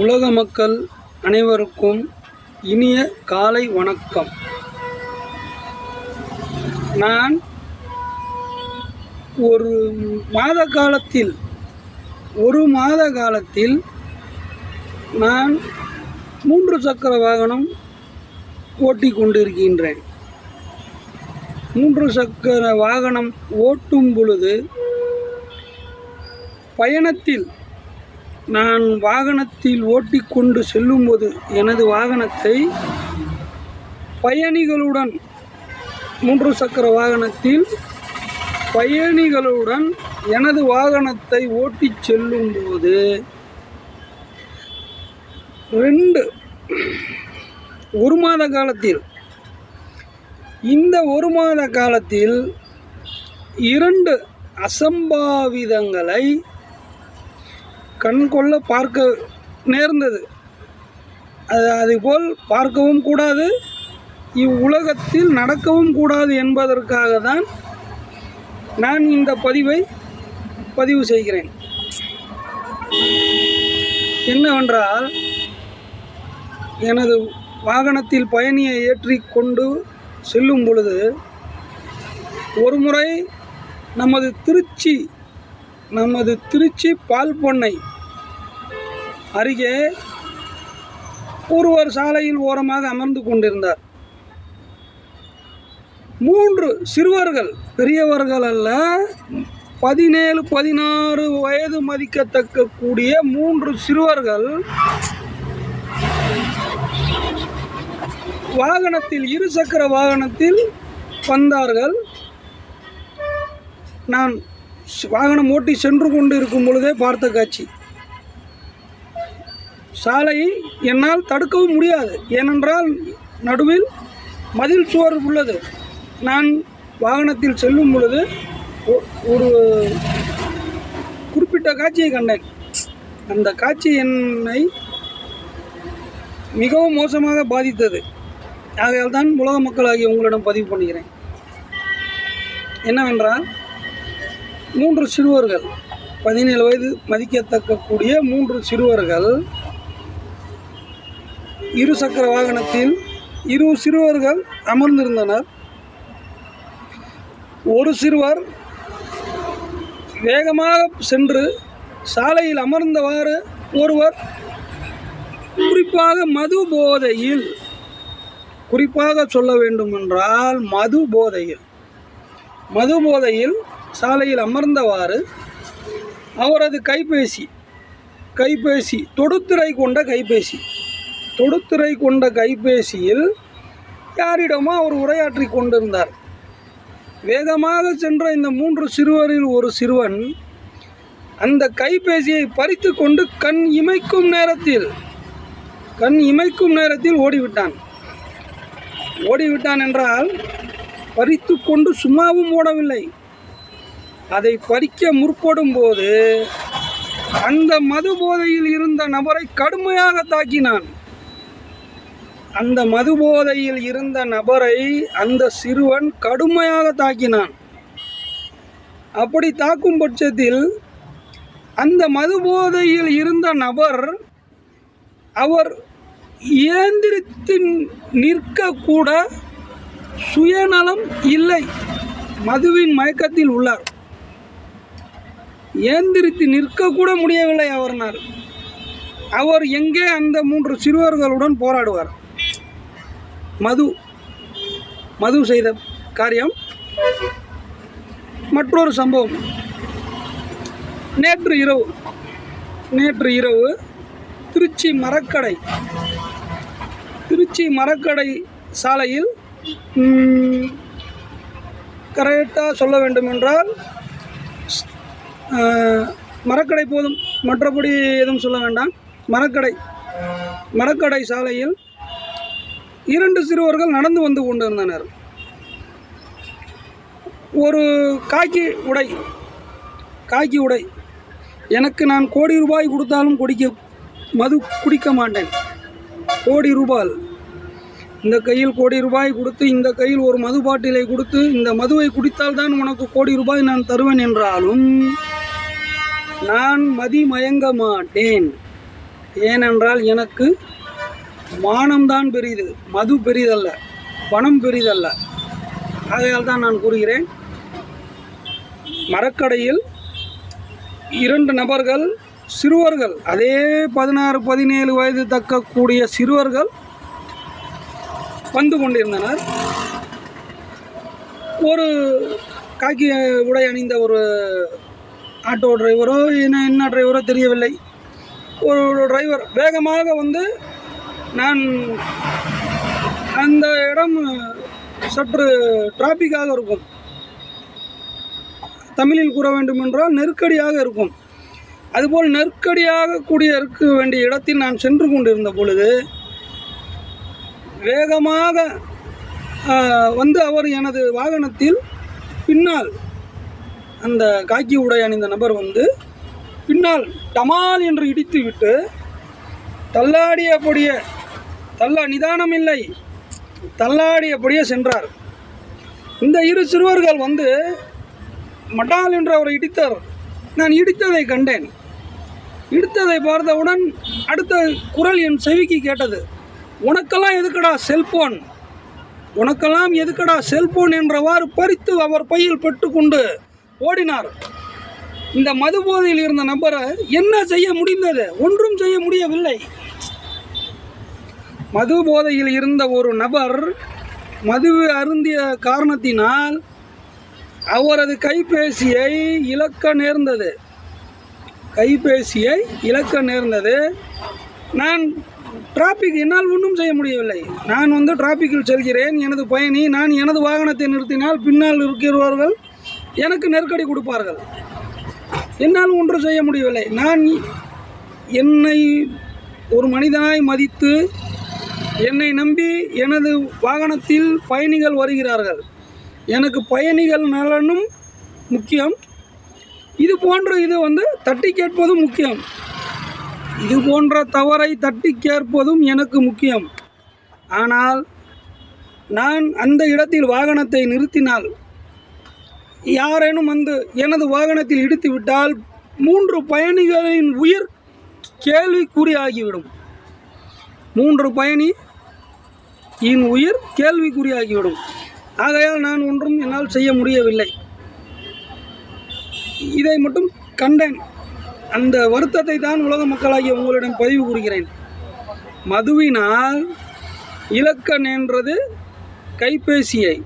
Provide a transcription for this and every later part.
உலக மக்கள் அனைவருக்கும் இனிய காலை வணக்கம். நான் ஒரு மாத காலத்தில் ஒரு மாத காலத்தில் நான் மூன்று சக்கர வாகனம் ஓட்டி கொண்டிருக்கின்றேன். மூன்று சக்கர வாகனம் ஓட்டும் பொழுது பயணத்தில் நான் வாகனத்தில் ஓட்டிக்கொண்டு செல்லும்போது எனது வாகனத்தை பயணிகளுடன் மூன்று சக்கர வாகனத்தில் பயணிகளுடன் எனது வாகனத்தை ஓட்டிச் செல்லும்போது ரெண்டு ஒரு மாத காலத்தில் இந்த ஒரு மாத காலத்தில் இரண்டு அசம்பாவிதங்களை கண்கொள்ள பார்க்க நேர்ந்தது. அது அதுபோல் பார்க்கவும் கூடாது இவ்வுலகத்தில் நடக்கவும் கூடாது என்பதற்காக தான் நான் இந்த பதிவை பதிவு செய்கிறேன். என்னவென்றால் எனது வாகனத்தில் பயணியை ஏற்றி கொண்டு செல்லும் பொழுது ஒரு முறை நமது திருச்சி நமது திருச்சி பால் பண்ணை அருகே ஒருவர் சாலையில் ஓரமாக அமர்ந்து கொண்டிருந்தார். மூன்று சிறுவர்கள் பெரியவர்கள் அல்ல பதினேழு பதினாறு வயது மதிக்கத்தக்க கூடிய மூன்று சிறுவர்கள் வாகனத்தில் இருசக்கர வாகனத்தில் வந்தார்கள். நான் வாகனம் ஓட்டி சென்று கொண்டு இருக்கும் பொழுதே பார்த்த காட்சி. சாலையை என்னால் தடுக்கவும் முடியாது. ஏனென்றால் நடுவில் மதில் சுவர் உள்ளது. நான் வாகனத்தில் செல்லும் பொழுது ஒ- ஒரு குறிப்பிட்ட காட்சியை கண்டேன். அந்த காட்சி என்னை மிகவும் மோசமாக பாதித்தது. ஆகையால் தான் உலக மக்களாகிய உங்களிடம் பதிவு பண்ணுகிறேன் என்னவென்றால் மூன்று சிறுவர்கள். பதினேழு வயது மதிக்கத்தக்கக்கூடிய மூன்று சிறுவர்கள். இரு சக்கர வாகனத்தில் இரு சிறுவர்கள் அமர்ந்திருந்தனர். ஒரு சிறுவர் வேகமாக சென்று சாலையில் அமர்ந்தவாறு ஒருவர் குறிப்பாக மது போதையில் குறிப்பாக சொல்ல வேண்டுமென்றால் மது போதையில். மது போதையில் சாலையில் அமர்ந்தவாறு அவரது கைபேசி கைபேசி தொடுத்திரை கொண்ட கைபேசி தொடுத்திரை கொண்ட கைபேசியில் யாரிடமோ அவர் உரையாற்றி கொண்டிருந்தார். வேகமாக சென்ற இந்த மூன்று சிறுவரில் ஒரு சிறுவன் அந்த கைபேசியை பறித்து கொண்டு கண் இமைக்கும் நேரத்தில் கண் இமைக்கும் நேரத்தில் ஓடிவிட்டான். ஓடிவிட்டான் என்றால் பறித்து கொண்டு சும்மாவும் ஓடவில்லை. அதை பறிக்க முற்படும் போது அந்த மது போதையில் இருந்த நபரை கடுமையாக தாக்கினான். அந்த மது போதையில் இருந்த நபரை அந்த சிறுவன் கடுமையாக தாக்கினான். அப்படி தாக்கும் பட்சத்தில் அந்த மது போதையில் இருந்த நபர் அவர் இயந்திரத்தில் நிற்கக்கூட சுயநலம் இல்லை. மதுவின் மயக்கத்தில் உள்ளார். ஏந்திரித்து நிற்கக்கூட முடியவில்லை அவர்னார் அவர் எங்கே அந்த மூன்று சிறுவர்களுடன் போராடுவார்? மது மது செய்த காரியம்? மற்றொரு சம்பவம். நேற்று இரவு நேற்று இரவு திருச்சி மரக்கடை திருச்சி மரக்கடை சாலையில் கரெக்டாக சொல்ல வேண்டுமென்றால் என்றால் மரக்கடை போதும். மற்றபடி எதுவும் சொல்ல வேண்டாம். மரக்கடை. மரக்கடை சாலையில் இரண்டு சிறுவர்கள் நடந்து வந்து கொண்டிருந்தனர். ஒரு காக்கி உடை. காக்கி உடை. எனக்கு நான் கோடி ரூபாய் கொடுத்தாலும் குடிக்க மது குடிக்க மாட்டேன். கோடி ரூபாய் இந்த கையில் கோடி ரூபாய் கொடுத்து இந்த கையில் ஒரு மது பாட்டிலை கொடுத்து இந்த மதுவை குடித்தால்தான் உனக்கு கோடி ரூபாய் நான் தருவேன் என்றாலும் நான் மதி மயங்க மாட்டேன். ஏனென்றால் எனக்கு மானம்தான் பெரிது மது பெரிதல்ல பணம் பெரிதல்ல. ஆகையால் தான் நான் கூறுகிறேன் மரக்கடையில் இரண்டு நபர்கள் சிறுவர்கள் அதே பதினாறு பதினேழு வயது தக்கக்கூடிய சிறுவர்கள் வந்து கொண்டிருந்தனர். ஒரு காக்கி உடை அணிந்த ஒரு ஆட்டோ டிரைவரோ என்ன என்ன டிரைவரோ தெரியவில்லை. ஒரு டிரைவர் வேகமாக வந்து நான் அந்த இடம் சற்று டிராஃபிக்காக இருக்கும். தமிழில் கூற வேண்டும் என்றால் நெருக்கடியாக இருக்கும். அதுபோல் நெருக்கடியாக கூடிய இருக்க வேண்டிய இடத்தில் நான் சென்று கொண்டிருந்த பொழுது வேகமாக வந்து அவர் எனது வாகனத்தில் பின்னால் அந்த காக்கி உடை அணிந்த நபர் வந்து பின்னால் டமால் என்று இடித்து விட்டு தள்ளாடியபடியே தள்ள நிதானம் இல்லை தள்ளாடியபடியே சென்றார். இந்த இரு சிறுவர்கள் வந்து மட்டால் என்று அவரை இடித்தார் நான் இடித்ததை கண்டேன். இடித்ததை பார்த்தவுடன் அடுத்த குரல் என் செவிக்கு கேட்டது. உனக்கெல்லாம் எதுக்கடா செல்போன்? உனக்கெல்லாம் எதுக்கடா செல்போன்? என்றவாறு பறித்து அவர் பையில் பெற்றுக்கொண்டு ஓடினார். இந்த மது போதையில் இருந்த நபரை என்ன செய்ய முடிந்தது? ஒன்றும் செய்ய முடியவில்லை. மது போதையில் இருந்த ஒரு நபர் மது அருந்திய காரணத்தினால் அவரது கைபேசியை இழக்க நேர்ந்தது. கைபேசியை இழக்க நேர்ந்தது. நான் டிராபிக் என்னால் ஒன்றும் செய்ய முடியவில்லை. நான் வந்து டிராபிக்கில் செல்கிறேன். எனது பயணி நான் எனது வாகனத்தை நிறுத்தினால் பின்னால் இருக்கிறவர்கள் எனக்கு நெருக்கடி கொடுப்பார்கள். என்னால் ஒன்றும் செய்ய முடியவில்லை. நான் என்னை ஒரு மனிதனாய் மதித்து என்னை நம்பி எனது வாகனத்தில் பயணிகள் வருகிறார்கள். எனக்கு பயணிகள் நலனும் முக்கியம். இது போன்ற இது வந்து தட்டி கேட்பதும் முக்கியம். இது போன்ற தவறை தட்டி கேட்பதும் எனக்கு முக்கியம். ஆனால் நான் அந்த இடத்தில் வாகனத்தை நிறுத்தினால் யாரேனும் வந்து எனது வாகனத்தில் இடித்து விட்டால் மூன்று பயணிகளின் உயிர் கேள்விக்குறியாகிவிடும். மூன்று பயணி என் உயிர் கேள்விக்குறியாகிவிடும். ஆகையால் நான் ஒன்றும் என்னால் செய்ய முடியவில்லை. இதை மட்டும் கண்டேன். அந்த வருத்தத்தை தான் உலக மக்களாகிய உங்களிடம் பதிவு கூறுகிறேன். மதுவினால் இலக்கண் நேன்றது கைபேசியை.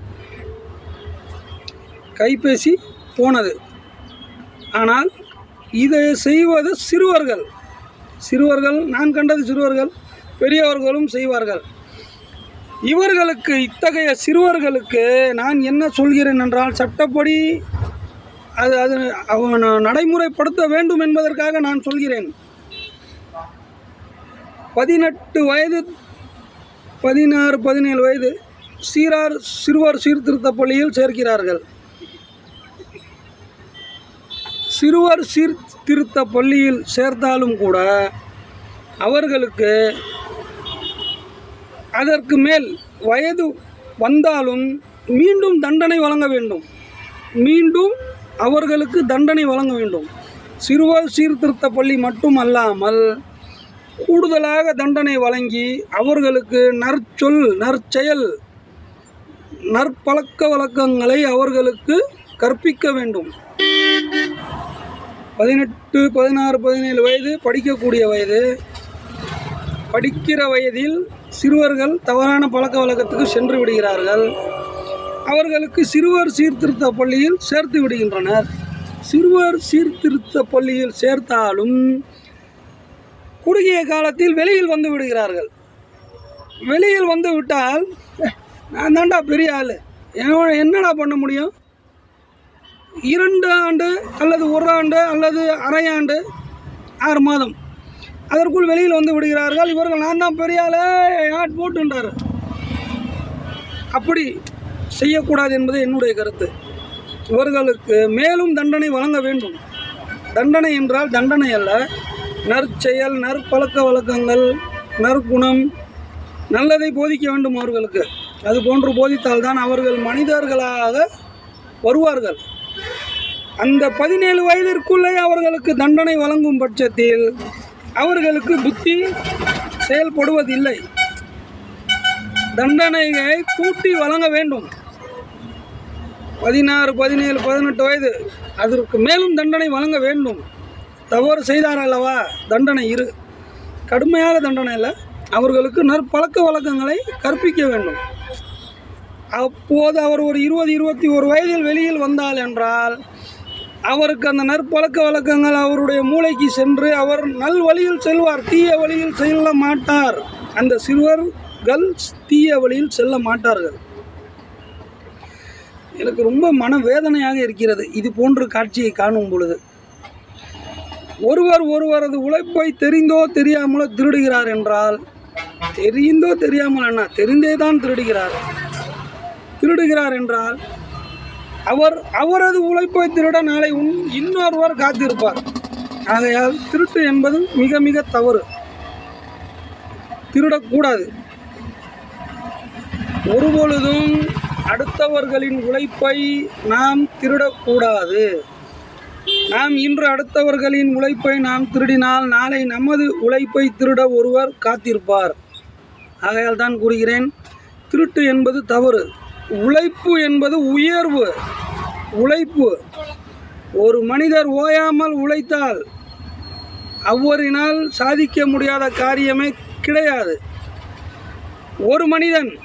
கைபேசி போனது. ஆனால் இதை செய்வது சிறுவர்கள். சிறுவர்கள் நான் கண்டது சிறுவர்கள் பெரியவர்களும் செய்வார்கள். இவர்களுக்கு இத்தகைய சிறுவர்களுக்கு நான் என்ன சொல்கிறேன் என்றால் சட்டப்படி அது அது அவன் நடைமுறைப்படுத்த வேண்டும் என்பதற்காக நான் சொல்கிறேன். பதினெட்டு வயது பதினாறு பதினேழு வயது சீரார் சிறுவர் சீர்திருத்த பள்ளியில் சேர்க்கிறார்கள். சிறுவர் சீர்திருத்த பள்ளியில் சேர்த்தாலும் கூட அவர்களுக்கு அதற்கு மேல் வயது வந்தாலும் மீண்டும் தண்டனை வழங்க வேண்டும். மீண்டும் அவர்களுக்கு தண்டனை வழங்க வேண்டும். சிறுவர் சீர்திருத்த பள்ளி மட்டும் அல்லாமல் கூடுதலாக தண்டனை வழங்கி அவர்களுக்கு நற்சொல் நற்செயல் நற்பழக்க வழக்கங்களை அவர்களுக்கு கற்பிக்க வேண்டும். பதினெட்டு பதினாறு பதினேழு வயது படிக்கக்கூடிய வயது. படிக்கிற வயதில் சிறுவர்கள் தவறான பழக்க வழக்கத்துக்கு சென்று விடுகிறார்கள். அவர்களுக்கு சிறுவர் சீர்திருத்த பள்ளியில் சேர்த்து விடுகின்றனர். சிறுவர் சீர்திருத்த பள்ளியில் சேர்த்தாலும் குறுகிய காலத்தில் வெளியில் வந்து விடுகிறார்கள். வெளியில் வந்து விட்டால் நான் தான்டா பெரிய ஆள். என்னடா பண்ண முடியும்? இரண்டு ஆண்டு அல்லது ஒரு ஆண்டு அல்லது அரை ஆண்டு ஆறு மாதம். அதற்குள் வெளியில் வந்து விடுகிறார்கள். இவர்கள் நான் தான் பெரிய ஆட் போட்டுன்றார்? அப்படி செய்யக்கூடாது என்பது என்னுடைய கருத்து. இவர்களுக்கு மேலும் தண்டனை வழங்க வேண்டும். தண்டனை என்றால் தண்டனை அல்ல. நற்செயல் நற்பழக்க வழக்கங்கள் நற்குணம் நல்லதை போதிக்க வேண்டும் அவர்களுக்கு. அது போன்று போதித்தால்தான் அவர்கள் மனிதர்களாக வருவார்கள். அந்த பதினேழு வயதிற்குள்ளே அவர்களுக்கு தண்டனை வழங்கும் பட்சத்தில் அவர்களுக்கு புத்தி செயல்படுவதில்லை. தண்டனையை கூட்டி வழங்க வேண்டும். பதினாறு பதினேழு பதினெட்டு வயது அதற்கு மேலும் தண்டனை வழங்க வேண்டும். தவறு செய்தார் அல்லவா தண்டனை இரு. கடுமையாக தண்டனை இல்லை அவர்களுக்கு நற்பழக்க வழக்கங்களை கற்பிக்க வேண்டும். அப்போது அவர் ஒரு இருபது இருபத்தி ஒரு வயதில் வெளியில் வந்தால் என்றால் அவருக்கு அந்த நற்பழக்க வழக்கங்கள் அவருடைய மூளைக்கு சென்று அவர் நல் வழியில் செல்வார் தீய வழியில் செல்ல மாட்டார். அந்த சிறுவர்கள் தீய வழியில் செல்ல மாட்டார்கள். எனக்கு ரொம்ப மனவேதனையாக இருக்கிறது இது போன்ற காட்சியை காணும் பொழுது. ஒருவர் ஒருவரது உழைப்பை தெரிந்தோ தெரியாமலோ திருடுகிறார் என்றால் தெரிந்தோ தெரியாமல் என்ன தெரிந்தே தான் திருடுகிறார். திருடுகிறார் என்றால் அவர் அவரது உழைப்பை திருட நாளை உன் இன்னொருவர் காத்திருப்பார். ஆகையால் திருட்டு என்பது மிக மிக தவறு. திருடக்கூடாது. ஒருபொழுதும் அடுத்தவர்களின் உழைப்பை நாம் திருடக்கூடாது. நாம் இன்று அடுத்தவர்களின் உழைப்பை நாம் திருடினால் நாளை நமது உழைப்பை திருட ஒருவர் காத்திருப்பார். ஆகையால் தான் கூறுகிறேன் திருட்டு என்பது தவறு. உழைப்பு என்பது உயர்வு. உழைப்பு. ஒரு மனிதர் ஓயாமல் உழைத்தால் அவ்வரினால் சாதிக்க முடியாத காரியமே கிடையாது. ஒரு மனிதன்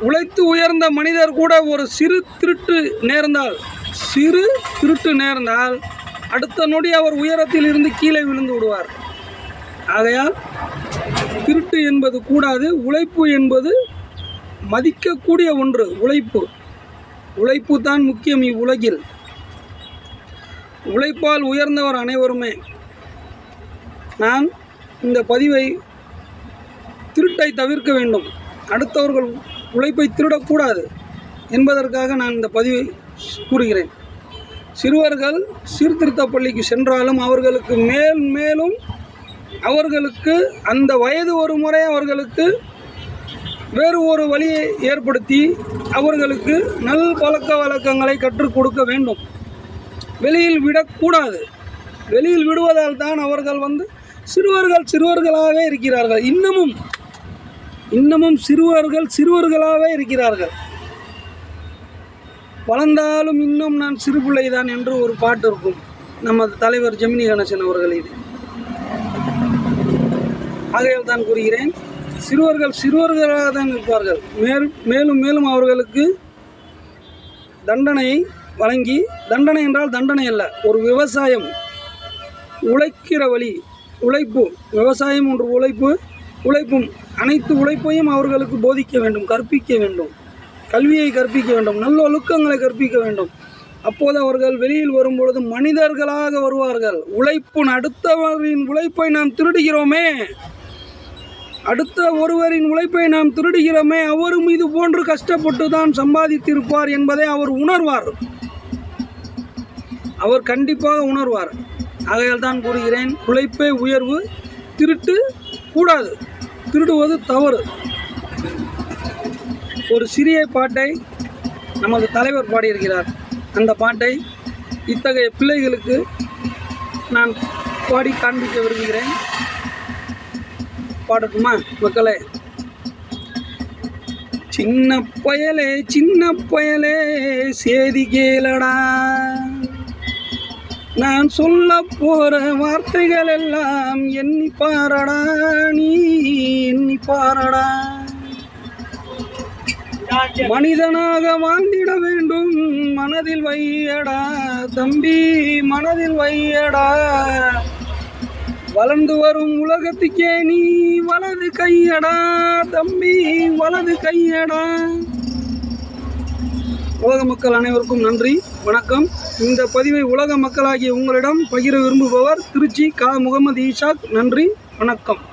உழைத்து உயர்ந்த மனிதர் கூட ஒரு சிறு திருட்டு நேர்ந்தால் சிறு திருட்டு நேர்ந்தால் அடுத்த நொடி அவர் உயரத்தில் இருந்து கீழே விழுந்து விடுவார். ஆகையால் திருட்டு என்பது கூடாது உழைப்பு என்பது மதிக்கக்கூடிய ஒன்று உழைப்பு. உழைப்பு தான் முக்கியம் இவ்வுலகில். உழைப்பால் உயர்ந்தவர் அனைவருமே. நான் இந்த பதிவை திருட்டை தவிர்க்க வேண்டும். அடுத்தவர்கள் உழைப்பை திருடக்கூடாது என்பதற்காக நான் இந்த பதிவை கூறுகிறேன். சிறுவர்கள் சீர்திருத்த பள்ளிக்கு சென்றாலும் அவர்களுக்கு மேல் மேலும் அவர்களுக்கு அந்த வயது ஒரு முறை அவர்களுக்கு வேறு ஒரு வழியை ஏற்படுத்தி அவர்களுக்கு நல் பழக்க வழக்கங்களை கற்றுக் கொடுக்க வேண்டும். வெளியில் விடக்கூடாது. வெளியில் விடுவதால் தான் அவர்கள் வந்து சிறுவர்கள் சிறுவர்களாகவே இருக்கிறார்கள். இன்னமும் இன்னமும் சிறுவர்கள் சிறுவர்களாகவே இருக்கிறார்கள். வளர்ந்தாலும் இன்னும் நான் சிறு பிள்ளைதான் என்று ஒரு பாட்டு இருக்கும். நமது தலைவர் ஜெமினி கணேசன் அவர்கள் இது ஆகையால் தான் கூறுகிறேன். சிறுவர்கள் சிறுவர்களாக தான் இருப்பார்கள். மேல் மேலும் மேலும் அவர்களுக்கு தண்டனையை வழங்கி தண்டனை என்றால் தண்டனை அல்ல ஒரு விவசாயம். உழைக்கிற வழி உழைப்பு விவசாயம் ஒன்று உழைப்பு உழைப்பும் அனைத்து உழைப்பையும் அவர்களுக்கு போதிக்க வேண்டும் கற்பிக்க வேண்டும். கல்வியை கற்பிக்க வேண்டும் நல்ல ஒழுக்கங்களை கற்பிக்க வேண்டும். அப்போது அவர்கள் வெளியில் வரும்பொழுது மனிதர்களாக வருவார்கள். உழைப்பு அடுத்தவரின் உழைப்பை நாம் திருடுகிறோமே. அடுத்த ஒருவரின் உழைப்பை நாம் திருடுகிறோமே அவரும் இது போன்று கஷ்டப்பட்டு தான் சம்பாதித்திருப்பார் என்பதை அவர் உணர்வார். அவர் கண்டிப்பாக உணர்வார். ஆகையால் தான் கூறுகிறேன் உழைப்பே உயர்வு திருட்டு கூடாது. திருடுவது தவறு. ஒரு சிறிய பாட்டை நமது தலைவர் பாடியிருக்கிறார். அந்த பாட்டை இத்தகைய பிள்ளைகளுக்கு நான் பாடி காண்பிக்க விரும்புகிறேன். பாடட்டுமா மக்களே? சின்ன பயலே சின்ன பயலே சேதி கேளடா. நான் சொல்ல போற வார்த்தைகள் எல்லாம் எண்ணி பாரடா நீ எண்ணி பாரடா. மனிதனாக வாழ்ந்திட வேண்டும் மனதில் வையடா. தம்பி மனதில் வையடா. வளர்ந்து வரும் உலகத்துக்கே நீ வலது கையடா தம்பி வலது கையடா. உலக மக்கள் அனைவருக்கும் நன்றி வணக்கம். இந்த பதிவை உலக மக்களாகிய உங்களிடம் பகிர விரும்புபவர் திருச்சி கா. முகமது ஈஷாக் நன்றி வணக்கம்.